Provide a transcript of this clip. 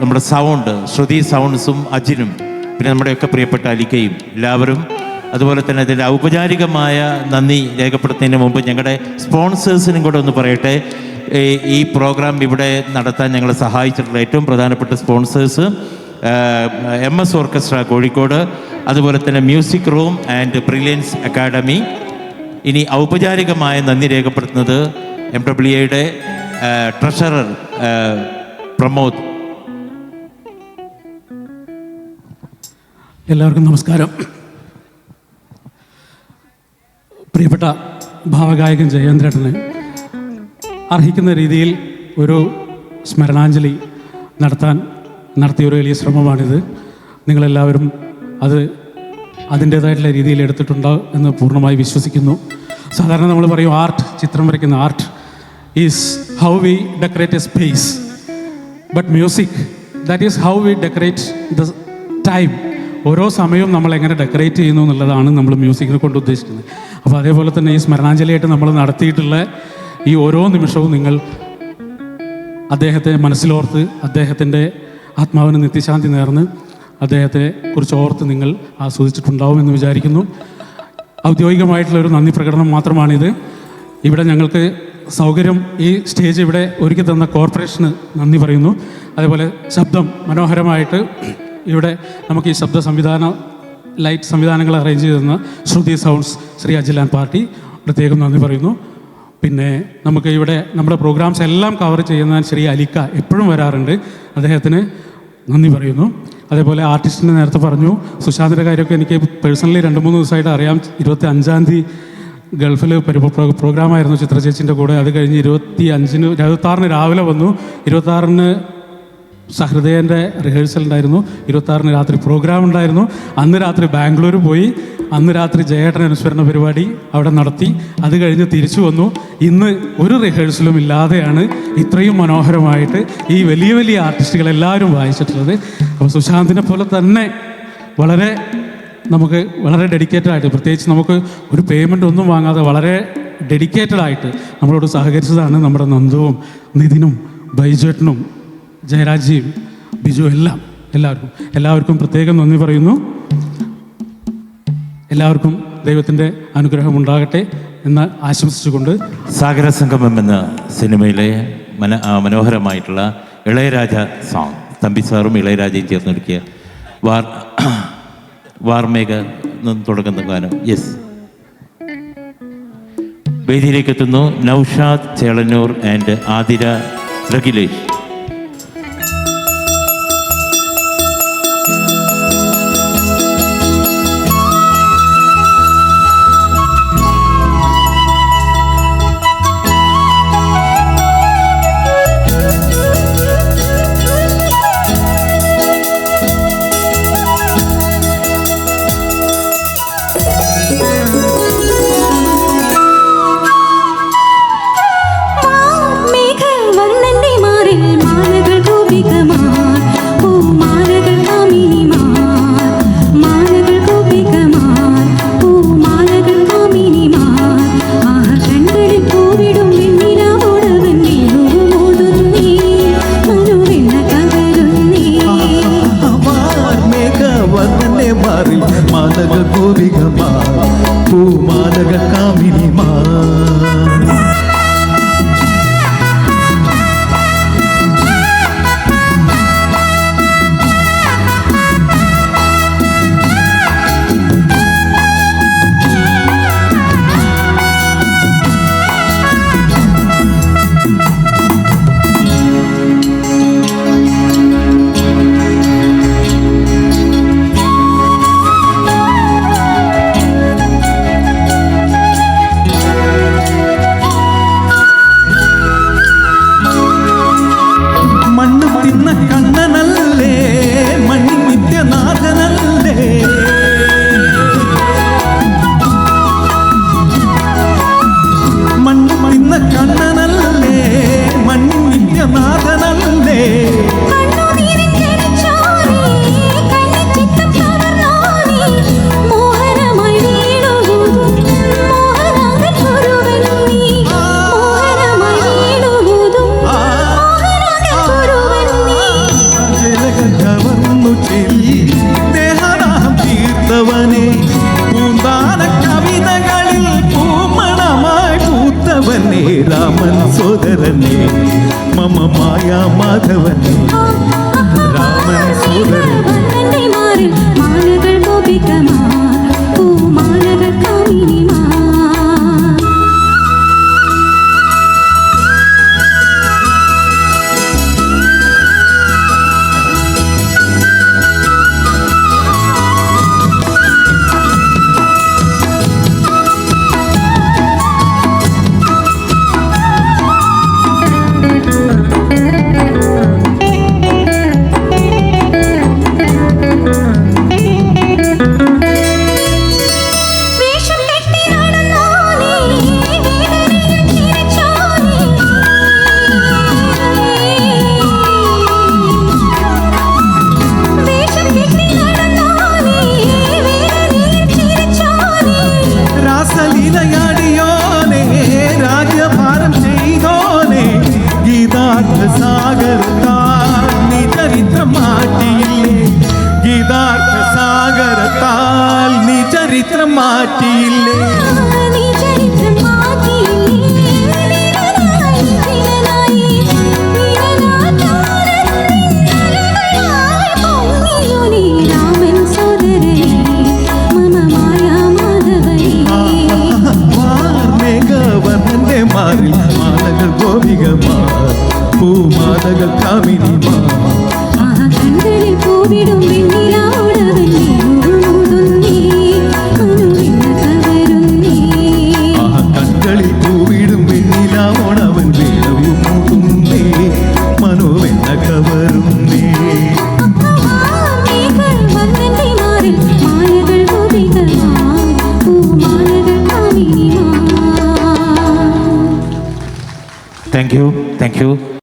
നമ്മുടെ സൗണ്ട് ശ്രുതി സൗണ്ട്സും അജിനും പിന്നെ നമ്മുടെയൊക്കെ പ്രിയപ്പെട്ട അലിക്കയും എല്ലാവരും അതുപോലെ തന്നെ അതിന്റെ ഔപചാരികമായ നന്ദി രേഖപ്പെടുത്തുന്നതിന് മുമ്പ് ഞങ്ങളുടെ സ്പോൺസേഴ്സിനും കൂടെ ഒന്ന് പറയട്ടെ. ഈ പ്രോഗ്രാം ഇവിടെ നടത്താൻ ഞങ്ങളെ സഹായിച്ചിട്ടുള്ള ഏറ്റവും പ്രധാനപ്പെട്ട sponsors M S orchestra Kozhikode അതുപോലെ തന്നെ music room and brilliance academy ഇനി ഔപചാരികമായ നന്ദി രേഖപ്പെടുത്തുന്നത് എം ഡബ്ല്യു എയുടെ ട്രഷറർ പ്രമോദ്. എല്ലാവർക്കും നമസ്കാരം. പ്രിയപ്പെട്ട ഭാവഗായകൻ ജയേന്ദ്രേട്ടന് അർഹിക്കുന്ന രീതിയിൽ ഒരു സ്മരണാഞ്ജലി നടത്താൻ നടത്തിയ ഒരു വലിയ ശ്രമമാണിത്. നിങ്ങളെല്ലാവരും അത് അതിന്റേതായിട്ടുള്ള രീതിയിൽ എടുത്തിട്ടുണ്ട് എന്ന് പൂർണമായി വിശ്വസിക്കുന്നു. സാധാരണ നമ്മൾ പറയും ആർട്ട് ചിത്രം വരയ്ക്കുന്ന art is how we decorate a space but music that is how we decorate the time ഓരോ സമയവും നമ്മൾ എങ്ങനെ ഡെക്കറേറ്റ് ചെയ്യുന്നു എന്നുള്ളതാണ് നമ്മൾ മ്യൂസിക്കിനെ കൊണ്ട് ഉദ്ദേശിക്കുന്നത്. അപ്പോൾ അതേപോലെ തന്നെ ഈ സ്മരണാഞ്ജലിയായിട്ട് നമ്മൾ നടത്തിയിട്ടുള്ള ഈ ഓരോ നിമിഷവും നിങ്ങൾ അദ്ദേഹത്തെ മനസ്സിലോർത്ത് അദ്ദേഹത്തിന്റെ ആത്മാവിന് നിത്യശാന്തി നേർന്ന് അദ്ദേഹത്തെ കുറിച്ച് ഓർത്ത് നിങ്ങൾ ആസ്വദിച്ചിട്ടുണ്ടാവും എന്ന് വിചാരിക്കുന്നു. ഔദ്യോഗികമായിട്ടുള്ള ഒരു നന്ദി പ്രകടനം മാത്രമാണിത്. ഇവിടെ ഞങ്ങൾക്ക് സൗകര്യം ഈ സ്റ്റേജ് ഇവിടെ ഒരുക്കി തന്ന കോർപ്പറേഷന് നന്ദി പറയുന്നു. അതേപോലെ ശബ്ദം മനോഹരമായിട്ട് ഇവിടെ നമുക്ക് ഈ ശബ്ദ സംവിധാന ലൈറ്റ് സംവിധാനങ്ങൾ അറേഞ്ച് ചെയ്ത് തന്ന ശ്രുതി സൗണ്ട്സ് ശ്രീ അജിലാൻ പാർട്ടി പ്രത്യേകം നന്ദി പറയുന്നു. പിന്നെ നമുക്ക് ഇവിടെ നമ്മുടെ പ്രോഗ്രാംസ് എല്ലാം കവർ ചെയ്യുന്ന ശ്രീ അലിക്ക എപ്പോഴും വരാറുണ്ട്. അദ്ദേഹത്തിന് നന്ദി പറയുന്നു. അതേപോലെ ആർട്ടിസ്റ്റിനെ നേരത്തെ പറഞ്ഞു സുശാന്തിന്റെ കാര്യമൊക്കെ എനിക്ക് പേഴ്സണലി രണ്ട് മൂന്ന് ദിവസമായിട്ട് അറിയാം. ഇരുപത്തി അഞ്ചാം തീയതി ഗൾഫിൽ പ്രോഗ്രാമായിരുന്നു ചിത്ര ചേച്ചിന്റെ കൂടെ. അത് കഴിഞ്ഞ് ഇരുപത്തി അഞ്ചിന് ഇരുപത്താറിന് രാവിലെ വന്നു. ഇരുപത്താറിന് സഹൃദയന്റെ റിഹേഴ്സൽ ഉണ്ടായിരുന്നു. ഇരുപത്താറിന് രാത്രി പ്രോഗ്രാം ഉണ്ടായിരുന്നു. അന്ന് രാത്രി ബാംഗ്ലൂർ പോയി. അന്ന് രാത്രി ജയേട്ടൻ അനുസ്മരണ പരിപാടി അവിടെ നടത്തി. അത് കഴിഞ്ഞ് തിരിച്ചു വന്നു. ഇന്ന് ഒരു റിഹേഴ്സലും ഇല്ലാതെയാണ് ഇത്രയും മനോഹരമായിട്ട് ഈ വലിയ വലിയ ആർട്ടിസ്റ്റുകൾ എല്ലാവരും വായിച്ചിട്ടുള്ളത്. അപ്പോൾ സുശാന്തിനെ പോലെ തന്നെ വളരെ നമുക്ക് വളരെ ഡെഡിക്കേറ്റഡ് ആയിട്ട് പ്രത്യേകിച്ച് നമുക്ക് ഒരു പേയ്മെന്റ് ഒന്നും വാങ്ങാതെ വളരെ ഡെഡിക്കേറ്റഡ് ആയിട്ട് നമ്മളോട് സഹകരിച്ചതാണ് നമ്മുടെ നന്ദുവും നിതിനും ബൈജേട്ടനും ജയരാജിയും ബിജു എല്ലാം എല്ലാവർക്കും. എല്ലാവർക്കും പ്രത്യേകം നന്ദി പറയുന്നു. എല്ലാവർക്കും ദൈവത്തിന്റെ അനുഗ്രഹം ഉണ്ടാകട്ടെ എന്ന് ആശംസിച്ചുകൊണ്ട് സാഗര സംഗമം എന്ന സിനിമയിലെ മന മനോഹരമായിട്ടുള്ള ഇളയരാജ സോങ് തമ്പി സാറും ഇളയരാജയും ചേർന്നൊരുക്കിയ വാർ എന്ന് തുടങ്ങുന്ന ഗാനം. യെസ് വേദിയിലേക്ക് എത്തുന്നു നൗഷാദ് ചേളന്നൂർ ആൻഡ് ആതിര റഗിലേഷ് പൂമാലക மாதவ Thank you.